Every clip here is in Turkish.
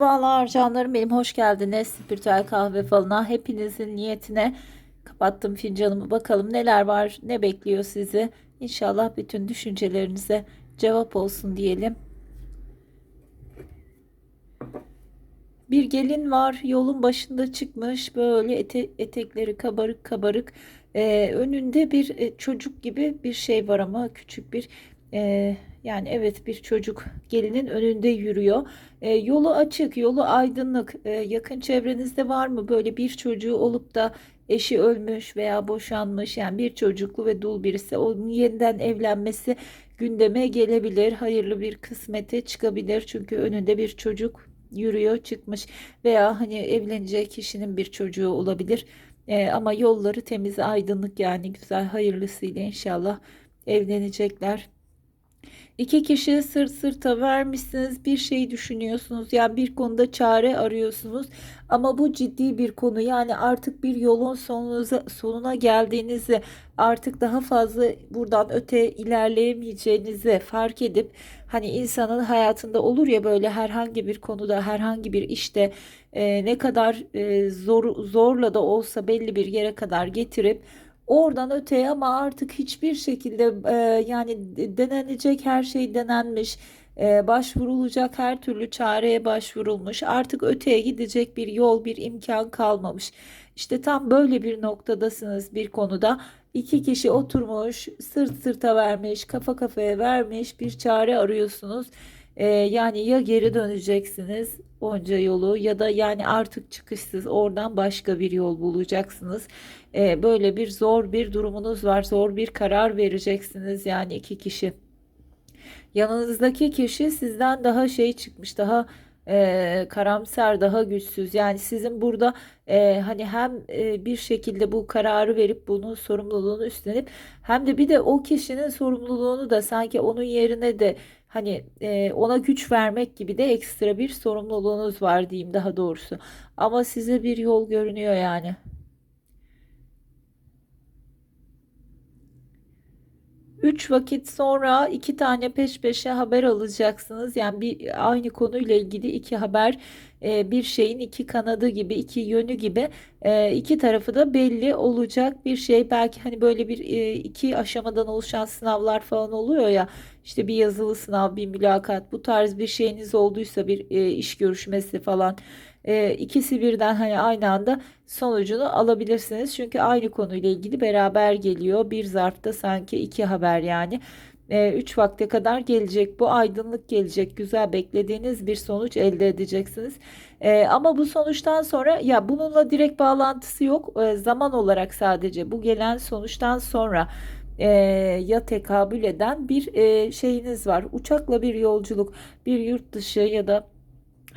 Merhabalar canlarım benim hoş geldiniz. Spiritüel kahve falına hepinizin niyetine kapattım fincanımı. Bakalım neler var ne bekliyor sizi? İnşallah bütün düşüncelerinize cevap olsun diyelim. Bir gelin var yolun başında çıkmış. Böyle ete- etekleri kabarık kabarık. Ee, önünde bir e, çocuk gibi bir şey var ama küçük bir e, yani evet bir çocuk gelinin önünde yürüyor e, yolu açık, yolu aydınlık. E, yakın çevrenizde var mı böyle bir çocuğu olup da eşi ölmüş veya boşanmış yani bir çocuklu ve dul birisi onun yeniden evlenmesi gündeme gelebilir. Hayırlı bir kısmete çıkabilir. Çünkü önünde bir çocuk yürüyor çıkmış veya hani evlenecek kişinin bir çocuğu olabilir. E, ama yolları temiz, aydınlık yani güzel hayırlısıyla inşallah evlenecekler. İki kişi sırt sırta vermişsiniz, bir şey düşünüyorsunuz. Yani bir konuda çare arıyorsunuz. Ama bu ciddi bir konu. Yani artık bir yolun sonunuza, sonuna geldiğinizi, artık daha fazla buradan öte ilerleyemeyeceğinizi fark edip hani insanın hayatında olur ya böyle herhangi bir konuda, herhangi bir işte e, ne kadar e, zor zorla da olsa belli bir yere kadar getirip Oradan öteye ama artık hiçbir şekilde e, yani denenecek her şey denenmiş, e, başvurulacak her türlü çareye başvurulmuş. Artık öteye gidecek bir yol, bir imkan kalmamış. İşte tam böyle bir noktadasınız bir konuda. İki kişi oturmuş, sırt sırta vermiş, kafa kafaya vermiş bir çare arıyorsunuz. E, yani ya geri döneceksiniz onca yolu ya da yani artık çıkışsız oradan başka bir yol bulacaksınız e, böyle bir zor bir durumunuz var. Zor bir karar vereceksiniz yani iki kişi. Yanınızdaki kişi sizden daha şey çıkmış, daha e, karamsar, daha güçsüz. Yani sizin burada e, hani hem e, bir şekilde bu kararı verip bunun sorumluluğunu üstlenip hem de bir de o kişinin sorumluluğunu da sanki onun yerine de hani e, ona güç vermek gibi de ekstra bir sorumluluğunuz var diyeyim daha doğrusu. Ama size bir yol görünüyor yani. Üç vakit sonra iki tane peş peşe haber alacaksınız. Yani bir aynı konuyla ilgili iki haber, e, bir şeyin iki kanadı gibi, iki yönü gibi, e, iki tarafı da belli olacak bir şey. Belki hani böyle bir e, iki aşamadan oluşan sınavlar falan oluyor ya. İşte bir yazılı sınav, bir mülakat, bu tarz bir şeyiniz olduysa bir iş görüşmesi falan. E, ikisi birden hani aynı anda sonucunu alabilirsiniz. Çünkü aynı konuyla ilgili beraber geliyor. Bir zarfta sanki iki haber yani. 3 vakte kadar gelecek. Bu aydınlık gelecek. Güzel beklediğiniz bir sonuç elde edeceksiniz. E, ama bu sonuçtan sonra ya bununla direkt bağlantısı yok. E, zaman olarak sadece bu gelen sonuçtan sonra e, ya tekabül eden bir e, şeyiniz var. Uçakla bir yolculuk, bir yurt dışı ya da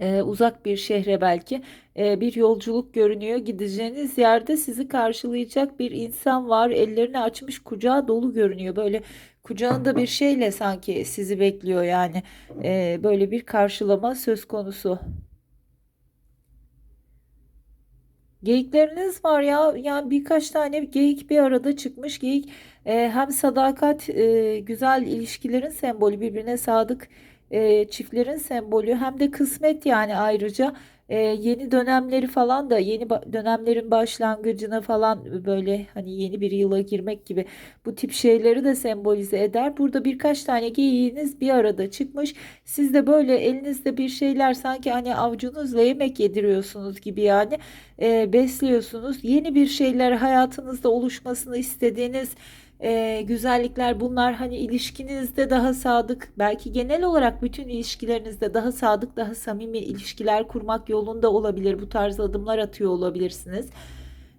e, uzak bir şehre belki e, bir yolculuk görünüyor. Gideceğiniz yerde sizi karşılayacak bir insan var. Ellerini açmış kucağı dolu görünüyor. Böyle kucağında bir şeyle sanki sizi bekliyor yani. E, böyle bir karşılama söz konusu. Geyikleriniz var ya yani birkaç tane geyik bir arada çıkmış geyik e, hem sadakat e, güzel ilişkilerin sembolü birbirine sadık e, çiftlerin sembolü hem de kısmet yani ayrıca e, yeni dönemleri falan da yeni dönemlerin başlangıcına falan böyle hani yeni bir yıla girmek gibi bu tip şeyleri de sembolize eder. Burada birkaç tane geyiğiniz bir arada çıkmış. Siz de böyle elinizde bir şeyler sanki hani avucunuzla yemek yediriyorsunuz gibi yani e, besliyorsunuz. Yeni bir şeyler hayatınızda oluşmasını istediğiniz e, güzellikler bunlar. Hani ilişkinizde daha sadık belki genel olarak bütün ilişkilerinizde daha sadık daha samimi ilişkiler kurmak yolunda olabilir. Bu tarz adımlar atıyor olabilirsiniz.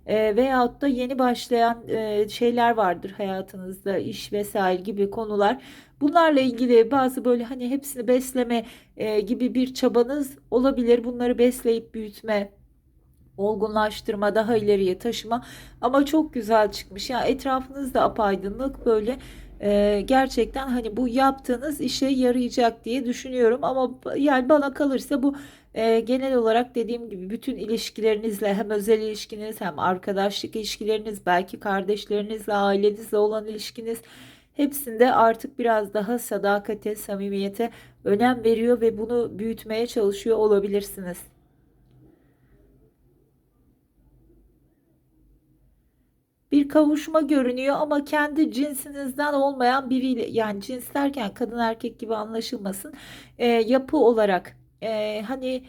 E, veyahut da yeni başlayan e, şeyler vardır hayatınızda iş vesaire gibi konular. Bunlarla ilgili bazı böyle hani hepsini besleme e, gibi bir çabanız olabilir. Bunları besleyip büyütme olgunlaştırma, daha ileriye taşıma ama çok güzel çıkmış. Yani etrafınızda apaydınlık böyle e, gerçekten hani bu yaptığınız işe yarayacak diye düşünüyorum ama yani bana kalırsa bu e, genel olarak dediğim gibi bütün ilişkilerinizle hem özel ilişkiniz hem arkadaşlık ilişkileriniz belki kardeşlerinizle ailenizle olan ilişkiniz hepsinde artık biraz daha sadakate, samimiyete önem veriyor ve bunu büyütmeye çalışıyor olabilirsiniz. Bir kavuşma görünüyor ama kendi cinsinizden olmayan biriyle yani cins derken kadın erkek gibi anlaşılmasın e, yapı olarak e, hani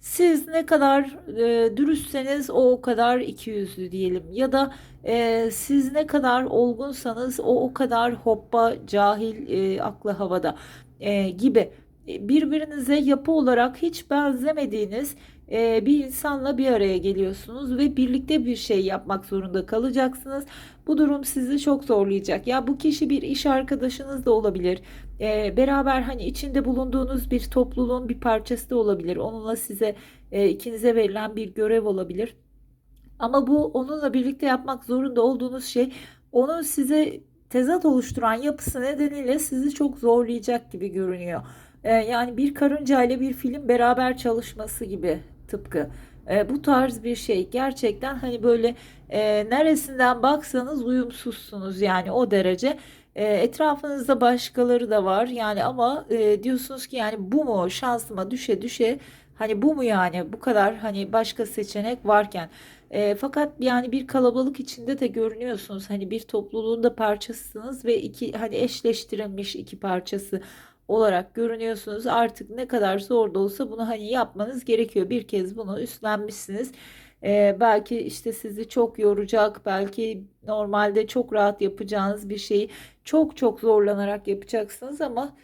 siz ne kadar e, dürüstseniz o o kadar ikiyüzlü diyelim ya da e, siz ne kadar olgunsanız o o kadar hoppa cahil e, aklı havada e, gibi. E, birbirinize yapı olarak hiç benzemediğiniz e, bir insanla bir araya geliyorsunuz ve birlikte bir şey yapmak zorunda kalacaksınız. Bu durum sizi çok zorlayacak. Ya bu kişi bir iş arkadaşınız da olabilir. E, beraber hani içinde bulunduğunuz bir topluluğun bir parçası da olabilir. Onunla size e, ikinize verilen bir görev olabilir. Ama bu onunla birlikte yapmak zorunda olduğunuz şey onun size tezat oluşturan yapısı nedeniyle sizi çok zorlayacak gibi görünüyor. E, yani bir karınca ile bir film beraber çalışması gibi tıpkı. E, bu tarz bir şey gerçekten hani böyle e, neresinden baksanız uyumsuzsunuz yani o derece. E, etrafınızda başkaları da var yani ama e, diyorsunuz ki yani bu mu şansıma düşe düşe hani bu mu yani bu kadar hani başka seçenek varken. E, fakat yani bir kalabalık içinde de görünüyorsunuz hani bir topluluğun da parçasısınız ve iki hani eşleştirilmiş iki parçası olarak görünüyorsunuz. Artık ne kadar zor da olsa bunu hani yapmanız gerekiyor. Bir kez bunu üstlenmişsiniz. Ee, belki işte sizi çok yoracak, belki normalde çok rahat yapacağınız bir şeyi çok çok zorlanarak yapacaksınız ama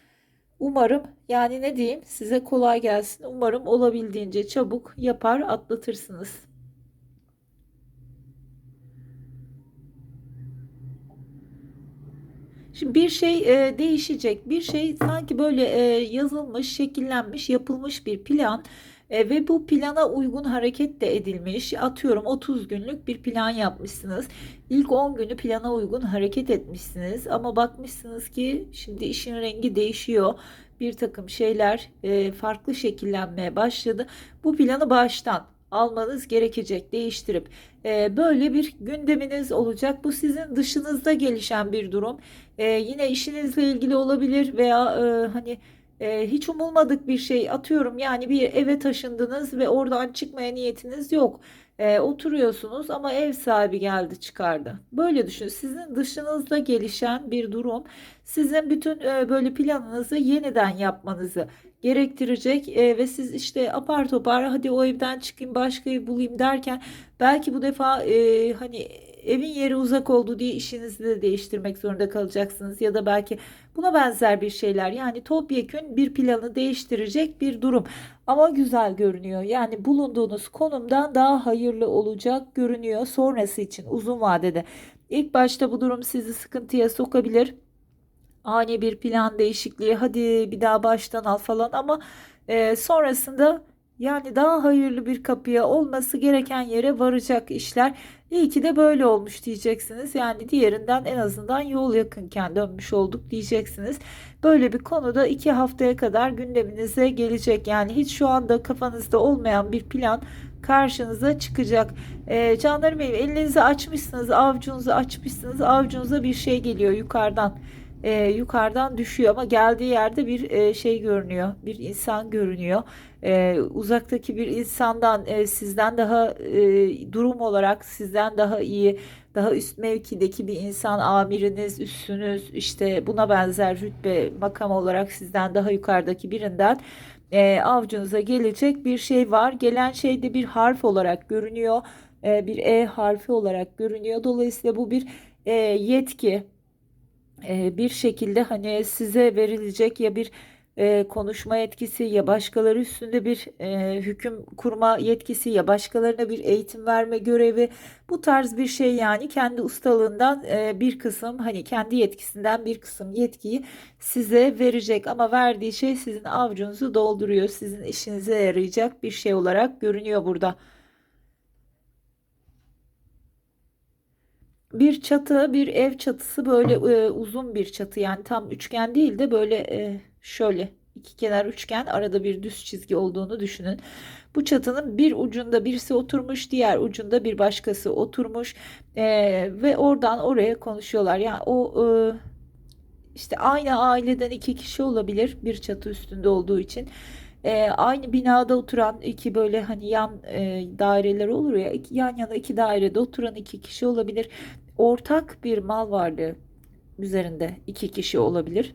umarım yani ne diyeyim size kolay gelsin. Umarım olabildiğince çabuk yapar atlatırsınız. Şimdi bir şey e, değişecek, bir şey sanki böyle e, yazılmış, şekillenmiş, yapılmış bir plan e, ve bu plana uygun hareket de edilmiş. Atıyorum 30 günlük bir plan yapmışsınız. İlk 10 günü plana uygun hareket etmişsiniz ama bakmışsınız ki şimdi işin rengi değişiyor. Bir takım şeyler e, farklı şekillenmeye başladı. Bu planı baştan almanız gerekecek değiştirip e, böyle bir gündeminiz olacak. Bu sizin dışınızda gelişen bir durum. E, yine işinizle ilgili olabilir veya e, hani e, hiç umulmadık bir şey atıyorum yani bir eve taşındınız ve oradan çıkmaya niyetiniz yok. E, oturuyorsunuz ama ev sahibi geldi çıkardı. Böyle düşün. Sizin dışınızda gelişen bir durum sizin bütün e, böyle planınızı yeniden yapmanızı gerektirecek. E, ve siz işte apar topar hadi o evden çıkayım başka ev bulayım derken belki bu defa e, hani evin yeri uzak oldu diye işinizi de değiştirmek zorunda kalacaksınız. Ya da belki buna benzer bir şeyler yani topyekün bir planı değiştirecek bir durum. Ama güzel görünüyor. Yani bulunduğunuz konumdan daha hayırlı olacak görünüyor sonrası için uzun vadede. İlk başta bu durum sizi sıkıntıya sokabilir ani bir plan değişikliği hadi bir daha baştan al falan ama e, sonrasında yani daha hayırlı bir kapıya olması gereken yere varacak işler. İyi ki de böyle olmuş diyeceksiniz. Yani diğerinden en azından yol yakınken dönmüş olduk diyeceksiniz. Böyle bir konuda iki haftaya kadar gündeminize gelecek. Yani hiç şu anda kafanızda olmayan bir plan karşınıza çıkacak. Ee, canlarım benim elinizi açmışsınız, avucunuzu açmışsınız. Avucunuza bir şey geliyor yukarıdan e, yukarıdan düşüyor ama geldiği yerde bir e, şey görünüyor. Bir insan görünüyor. E, uzaktaki bir insandan e, sizden daha e, durum olarak sizden daha iyi daha üst mevkideki bir insan amiriniz, üstünüz işte buna benzer rütbe makam olarak sizden daha yukarıdaki birinden e, avcunuza gelecek bir şey var. Gelen şey de bir harf olarak görünüyor. E, bir E harfi olarak görünüyor. Dolayısıyla bu bir e, yetki e, bir şekilde hani size verilecek ya bir e, konuşma yetkisi ya başkaları üstünde bir e, hüküm kurma yetkisi ya başkalarına bir eğitim verme görevi. Bu tarz bir şey yani kendi ustalığından e, bir kısım hani kendi yetkisinden bir kısım yetkiyi size verecek. Ama verdiği şey sizin avucunuzu dolduruyor. Sizin işinize yarayacak bir şey olarak görünüyor burada. Bir çatı, bir ev çatısı böyle e, uzun bir çatı yani tam üçgen değil de böyle e, şöyle iki kenar üçgen arada bir düz çizgi olduğunu düşünün. Bu çatının bir ucunda birisi oturmuş, diğer ucunda bir başkası oturmuş e, ve oradan oraya konuşuyorlar. Yani o e, işte aynı aileden iki kişi olabilir bir çatı üstünde olduğu için. E, aynı binada oturan iki böyle hani yan e, daireler olur ya iki, yan yana iki dairede oturan iki kişi olabilir. Ortak bir mal varlığı üzerinde iki kişi olabilir.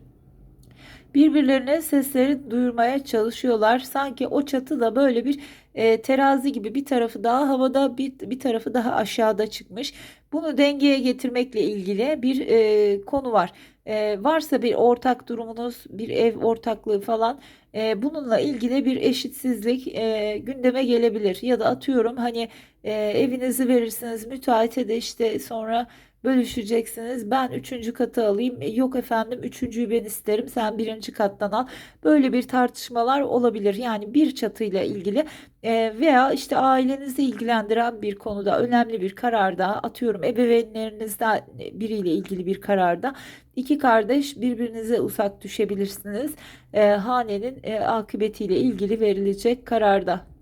Birbirlerine sesleri duyurmaya çalışıyorlar. Sanki o çatı da böyle bir e, terazi gibi bir tarafı daha havada bir, bir tarafı daha aşağıda çıkmış. Bunu dengeye getirmekle ilgili bir e, konu var. E, varsa bir ortak durumunuz, bir ev ortaklığı falan e, bununla ilgili bir eşitsizlik e, gündeme gelebilir. Ya da atıyorum hani e, evinizi verirsiniz müteahhite de işte sonra bölüşeceksiniz. Ben üçüncü katı alayım. E, Yok efendim üçüncüyü ben isterim. Sen birinci kattan al. Böyle bir tartışmalar olabilir. Yani bir çatıyla ilgili e, veya işte ailenizi ilgilendiren bir konuda önemli bir kararda atıyorum ebeveynlerinizden biriyle ilgili bir kararda iki kardeş birbirinize uzak düşebilirsiniz. E, hanenin e, akıbetiyle ilgili verilecek kararda.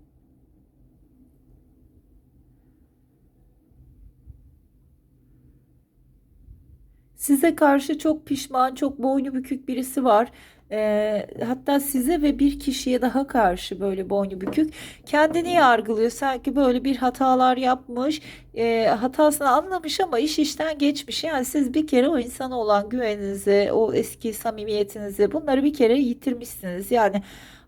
Size karşı çok pişman, çok boynu bükük birisi var. Eee, hatta size ve bir kişiye daha karşı böyle boynu bükük. Kendini yargılıyor. Sanki böyle bir hatalar yapmış, eee, hatasını anlamış ama iş işten geçmiş. Yani siz bir kere o insana olan güveninizi, o eski samimiyetinizi bunları bir kere yitirmişsiniz. Yani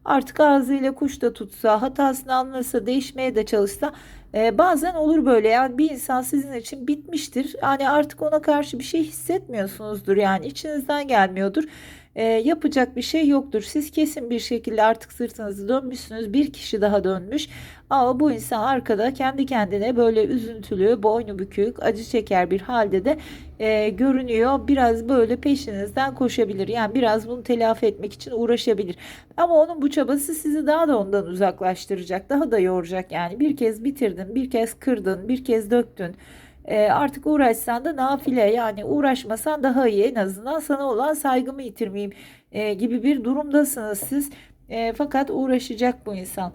artık ağzıyla kuş da tutsa, hatasını anlasa, değişmeye de çalışsa e, bazen olur böyle yani bir insan sizin için bitmiştir. Yani artık ona karşı bir şey hissetmiyorsunuzdur yani içinizden gelmiyordur. E, yapacak bir şey yoktur. Siz kesin bir şekilde artık sırtınızı dönmüşsünüz. Bir kişi daha dönmüş. Ama bu insan arkada kendi kendine böyle üzüntülü, boynu bükük, acı çeker bir halde de e, görünüyor. Biraz böyle peşinizden koşabilir. Yani biraz bunu telafi etmek için uğraşabilir. Ama onun bu çabası sizi daha da ondan uzaklaştıracak. Daha da yoracak yani. Bir kez bitirdin, bir kez kırdın, bir kez döktün. E, artık uğraşsan da nafile yani uğraşmasan daha iyi en azından sana olan saygımı yitirmeyeyim e, gibi bir durumdasınız siz. E, fakat uğraşacak bu insan.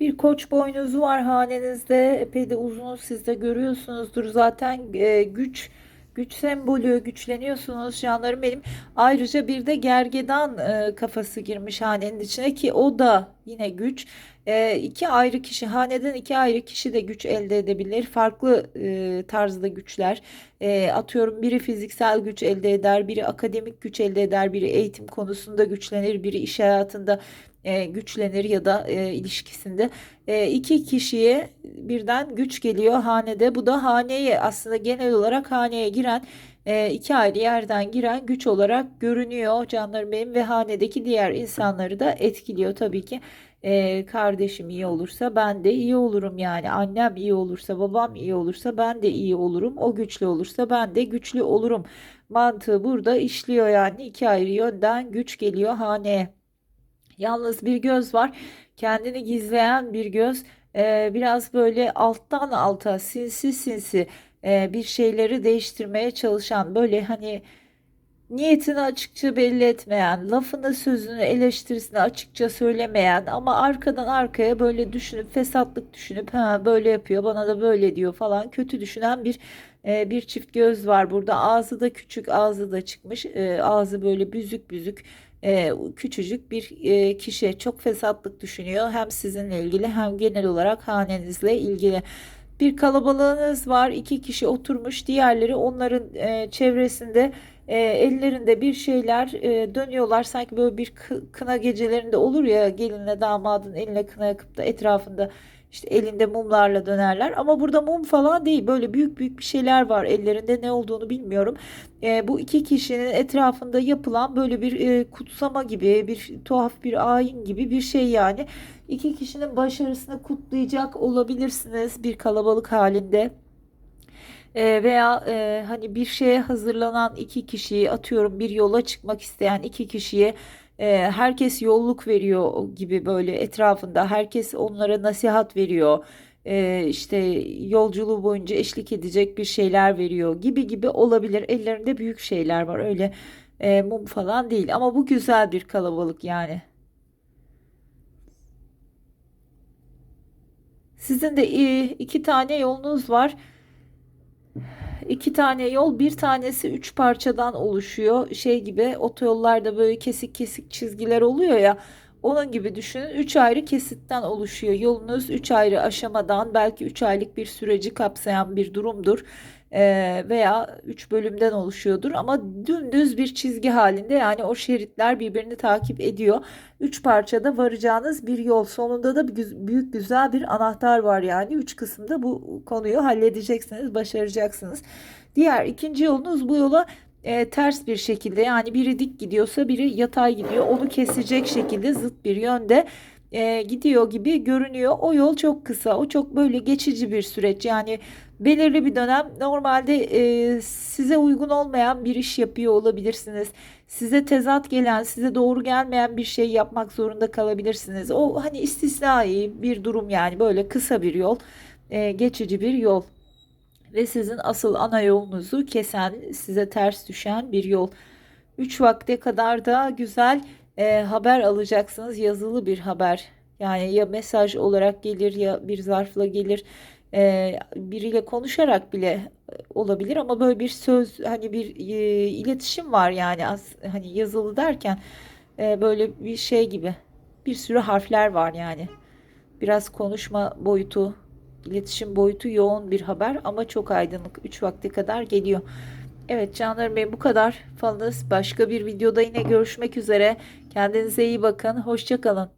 Bir koç boynuzu var hanenizde. Epey de uzun siz de görüyorsunuzdur zaten e, güç güç sembolü güçleniyorsunuz canlarım benim. Ayrıca bir de gergedan e, kafası girmiş hanenin içine ki o da yine güç. E, iki ayrı kişi haneden iki ayrı kişi de güç elde edebilir. Farklı e, tarzda güçler. E, atıyorum biri fiziksel güç elde eder, biri akademik güç elde eder, biri eğitim konusunda güçlenir, biri iş hayatında e, güçlenir ya da e, ilişkisinde e, iki kişiye birden güç geliyor hanede. Bu da haneye aslında genel olarak haneye giren e, iki ayrı yerden giren güç olarak görünüyor canlarım benim ve hanedeki diğer insanları da etkiliyor tabii ki. E, kardeşim iyi olursa ben de iyi olurum yani annem iyi olursa babam iyi olursa ben de iyi olurum o güçlü olursa ben de güçlü olurum mantığı burada işliyor yani iki ayrı yönden güç geliyor haneye. Yalnız bir göz var. Kendini gizleyen bir göz. Ee, biraz böyle alttan alta sinsi sinsi e, bir şeyleri değiştirmeye çalışan böyle hani niyetini açıkça belli etmeyen, lafını sözünü eleştirisini açıkça söylemeyen ama arkadan arkaya böyle düşünüp fesatlık düşünüp ha böyle yapıyor bana da böyle diyor falan kötü düşünen bir e, bir çift göz var burada. Ağzı da küçük, ağzı da çıkmış. E, ağzı böyle büzük büzük e, küçücük bir e, kişi çok fesatlık düşünüyor. Hem sizinle ilgili hem genel olarak hanenizle ilgili. Bir kalabalığınız var. iki kişi oturmuş. Diğerleri onların e, çevresinde e, ellerinde bir şeyler e, dönüyorlar. Sanki böyle bir kına gecelerinde olur ya gelinle damadın eline kına yakıp da etrafında işte elinde mumlarla dönerler ama burada mum falan değil böyle büyük büyük bir şeyler var ellerinde ne olduğunu bilmiyorum. E, bu iki kişinin etrafında yapılan böyle bir e, kutsama gibi bir tuhaf bir ayin gibi bir şey yani. İki kişinin başarısını kutlayacak olabilirsiniz bir kalabalık halinde. E, veya e, hani bir şeye hazırlanan iki kişiyi atıyorum bir yola çıkmak isteyen iki kişiye e, herkes yolluk veriyor gibi böyle etrafında herkes onlara nasihat veriyor. e, işte yolculuğu boyunca eşlik edecek bir şeyler veriyor gibi gibi olabilir. Ellerinde büyük şeyler var öyle e, mum falan değil ama bu güzel bir kalabalık yani. Sizin de e, iki tane yolunuz var. İki tane yol, bir tanesi üç parçadan oluşuyor. Şey gibi otoyollarda böyle kesik kesik çizgiler oluyor ya. Onun gibi düşünün. Üç ayrı kesitten oluşuyor. Yolunuz üç ayrı aşamadan belki üç aylık bir süreci kapsayan bir durumdur. Veya üç bölümden oluşuyordur. Ama dümdüz bir çizgi halinde yani o şeritler birbirini takip ediyor. Üç parçada varacağınız bir yol. Sonunda da büyük güzel bir anahtar var yani. Üç kısımda bu konuyu halledeceksiniz, başaracaksınız. Diğer ikinci yolunuz bu yola e, ters bir şekilde yani biri dik gidiyorsa biri yatay gidiyor. Onu kesecek şekilde zıt bir yönde e, gidiyor gibi görünüyor. O yol çok kısa. O çok böyle geçici bir süreç. Yani belirli bir dönem normalde e, size uygun olmayan bir iş yapıyor olabilirsiniz. Size tezat gelen, size doğru gelmeyen bir şey yapmak zorunda kalabilirsiniz. O hani istisnai bir durum yani böyle kısa bir yol, e, geçici bir yol ve sizin asıl ana yolunuzu kesen, size ters düşen bir yol. 3 vakte kadar da güzel e, haber alacaksınız. Yazılı bir haber. Yani ya mesaj olarak gelir ya bir zarfla gelir. E, biriyle konuşarak bile e, olabilir ama böyle bir söz hani bir e, iletişim var yani az hani yazılı derken e, böyle bir şey gibi. Bir sürü harfler var yani. Biraz konuşma boyutu, iletişim boyutu yoğun bir haber ama çok aydınlık. 3 vakte kadar geliyor. Evet canlarım benim bu kadar falınız. Başka bir videoda yine görüşmek üzere. Kendinize iyi bakın. Hoşça kalın.